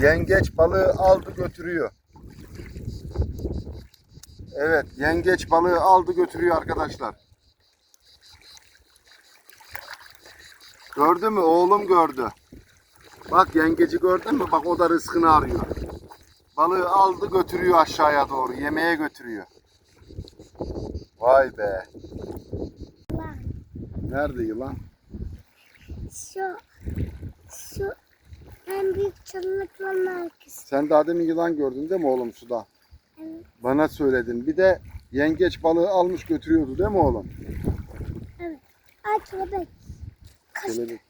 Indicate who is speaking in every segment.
Speaker 1: Yengeç balığı aldı götürüyor. Evet, yengeç balığı aldı götürüyor arkadaşlar. Gördü mü? Oğlum gördü. Bak yengeci gördün mü? Bak o da rızkını arıyor. Balığı aldı götürüyor aşağıya doğru. Yemeğe götürüyor. Vay be. Nerede yılan?
Speaker 2: Şu, şu en büyük çalılıkların arkası.
Speaker 1: Sen daha demin yılan gördün değil mi oğlum suda?
Speaker 2: Evet.
Speaker 1: Bana söyledin. Bir de yengeç balığı almış götürüyordu değil mi oğlum?
Speaker 2: evet. Ay kelebek. Kaçtı,
Speaker 1: Kelebek.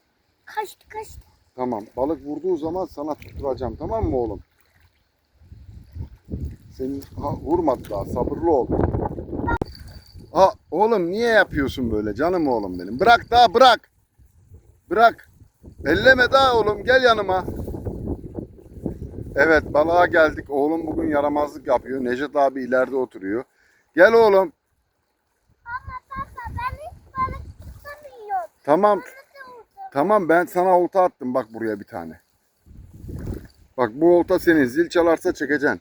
Speaker 2: kaçtı, kaçtı.
Speaker 1: Tamam. Balık vurduğu zaman sana tutturacağım. Tamam mı oğlum? Senin ha, vurmadı daha. Sabırlı ol. Ha, oğlum niye yapıyorsun böyle canım oğlum benim? Bırak daha bırak. Bırak. Elleme daha oğlum. Gel yanıma. Evet balığa geldik. Oğlum bugün yaramazlık yapıyor. Necdet abi ileride oturuyor. Gel oğlum.
Speaker 2: Ama baba ben hiç balık tutamıyorum.
Speaker 1: Tamam. Tamam ben sana olta attım bak buraya bir tane. Bak bu olta senin zil çalarsa çekeceksin.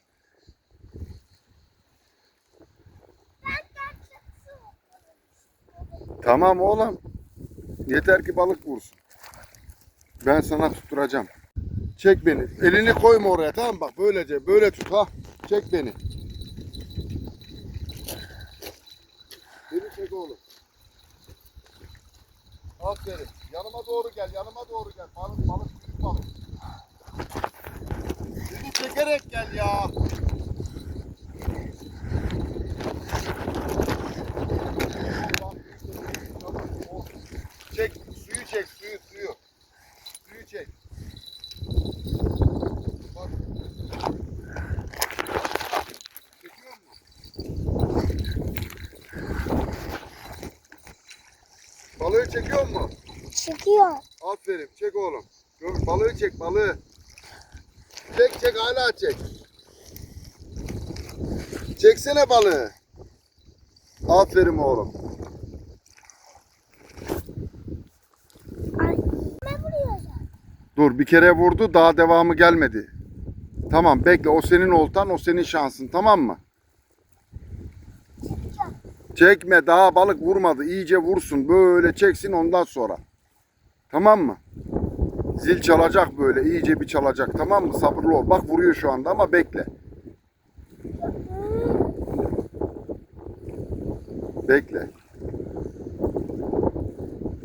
Speaker 1: Tamam oğlum. Yeter ki balık vursun. Ben sana tutturacağım. Çek beni. Elini koyma oraya tamam? Bak böylece böyle tut ha. Çek beni. Beni çek oğlum. Aferin. Yanıma doğru gel. Yanıma doğru gel. Balık balık balık. Beni çekerek gel ya. Çek, suyu çek, suyu, suyu. Suyu çek. Bak. Çekiyor mu? Balığı çekiyor mu?
Speaker 2: Çıkıyor.
Speaker 1: Aferin, çek oğlum. Gör, balığı çek, balığı. Çek, çek, hala çek. Çeksene balığı. Aferin oğlum.
Speaker 2: Ay.
Speaker 1: Dur bir kere vurdu daha devamı gelmedi. Tamam bekle o senin oltan o senin şansın tamam mı? Çekme daha balık vurmadı iyice vursun böyle çeksin ondan sonra. Tamam mı? Zil çalacak böyle iyice bir çalacak tamam mı? Sabırlı ol. Bak vuruyor şu anda ama bekle. Bekle.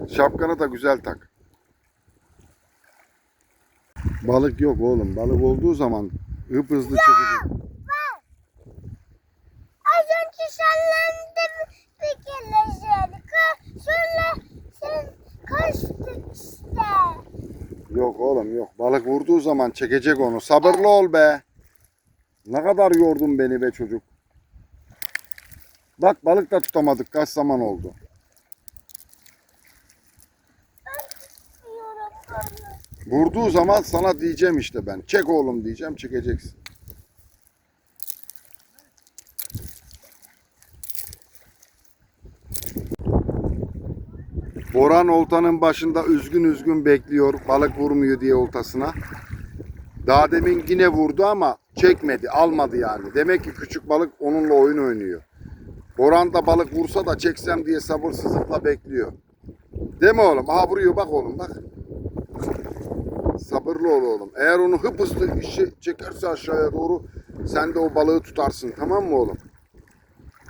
Speaker 1: Şapkanı da güzel tak. Balık yok oğlum. Balık olduğu zaman hıp hızlı çekecek.
Speaker 2: Senlendi bir kere şöyle. Sonra sen kaçtık işte.
Speaker 1: Yok oğlum yok. Balık vurduğu zaman çekecek onu. Sabırlı ol be. Ne kadar yordun beni be çocuk. Bak balık da tutamadık. Kaç zaman oldu. Vurduğu zaman sana diyeceğim işte ben. Çek oğlum diyeceğim. Çekeceksin. Boran oltanın başında üzgün üzgün bekliyor. Balık vurmuyor diye oltasına. Daha demin yine vurdu ama çekmedi, almadı yani. Demek ki küçük balık onunla oyun oynuyor. Boran da balık vursa da çeksem diye sabırsızlıkla bekliyor. Mi oğlum? Aha vuruyor bak oğlum bak. Sabırlı ol oğlum. Eğer onu hıp hızlı işi çekerse aşağıya doğru sen de o balığı tutarsın. Tamam mı oğlum?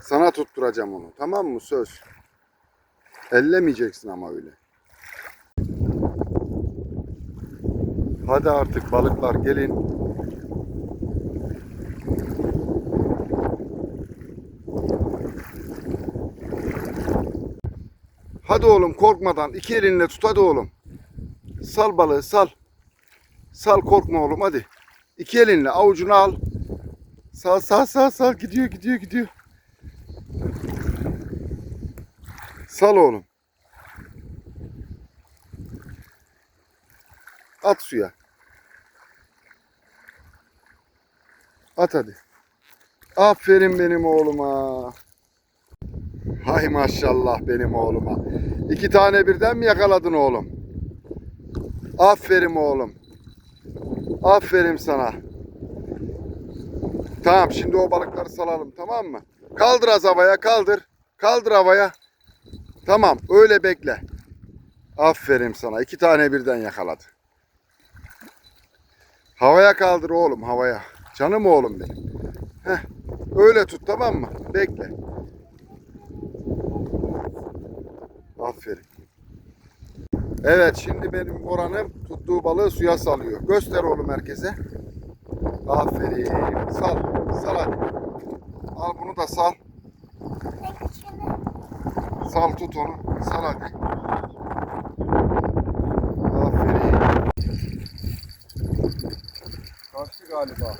Speaker 1: Sana tutturacağım onu. Tamam mı? Söz. Ellemeyeceksin ama öyle. Hadi artık balıklar gelin. Hadi oğlum korkmadan iki elinle tut hadi oğlum. Sal balığı sal. Sal korkma oğlum hadi. İki elinle avucunu al. Sal sal sal sal gidiyor gidiyor gidiyor. Sal oğlum. At suya. At hadi. Aferin benim oğluma. Hay maşallah benim oğluma. İki tane birden mi yakaladın oğlum? Aferin oğlum. Aferin sana. Tamam şimdi o balıkları salalım tamam mı? Kaldır az havaya kaldır. Kaldır havaya. Tamam öyle bekle. Aferin sana. iki tane birden yakaladı. Havaya kaldır oğlum havaya. Canım oğlum benim. Heh. Öyle tut tamam mı? Bekle. Aferin. Evet şimdi benim oranım tuttuğu balığı suya salıyor. Göster oğlum herkese. Aferin. Sal. Sal hadi. Al bunu da sal.
Speaker 2: Peki şunu.
Speaker 1: Sal tut onu. Sal hadi. Aferin. Kaçtı galiba.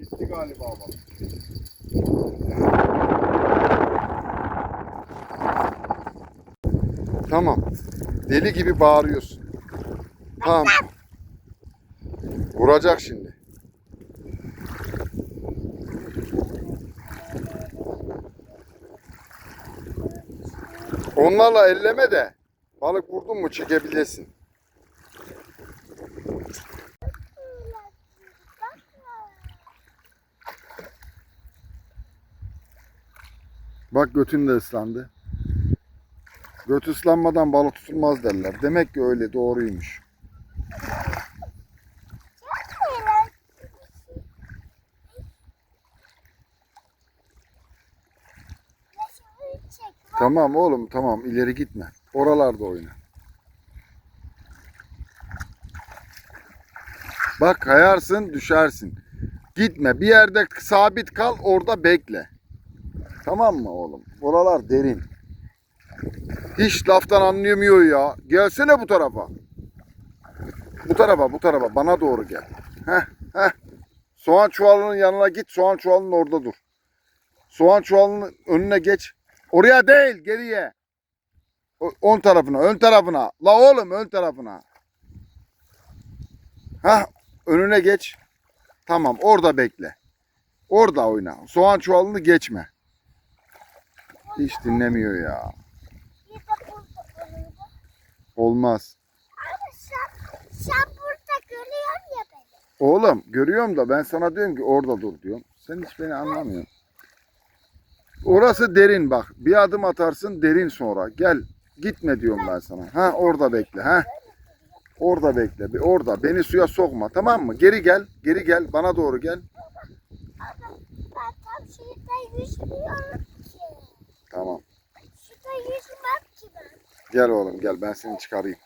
Speaker 1: Gitti galiba bak. Tamam. Deli gibi bağırıyorsun. Tamam. Vuracak şimdi. Onlarla elleme de balık vurdun mu çekebilirsin. Bak götün de ıslandı. Göt ıslanmadan balık tutulmaz derler. Demek ki öyle doğruymuş. Tamam oğlum tamam ileri gitme. Oralarda oyna. Bak kayarsın düşersin. Gitme bir yerde sabit kal orada bekle. Tamam mı oğlum? Oralar derin. Hiç laftan anlayamıyor ya. Gelsene bu tarafa. Bu tarafa bu tarafa bana doğru gel. Heh heh. Soğan çuvalının yanına git soğan çuvalının orada dur. Soğan çuvalının önüne geç. Oraya değil geriye. O- On tarafına ön tarafına. La oğlum ön tarafına. Ha önüne geç. Tamam orada bekle. Orada oyna. Soğan çuvalını geçme. Hiç dinlemiyor ya. Olmaz. Oğlum görüyorum da ben sana diyorum ki orada dur diyorum. Sen hiç beni anlamıyorsun. Orası derin bak. Bir adım atarsın derin sonra. Gel gitme diyorum ben sana. Ha orada bekle ha. Orada bekle. Bir Orada beni suya sokma tamam mı? Geri gel. Geri gel. Bana doğru gel. Tamam. Gel oğlum gel ben seni çıkarayım.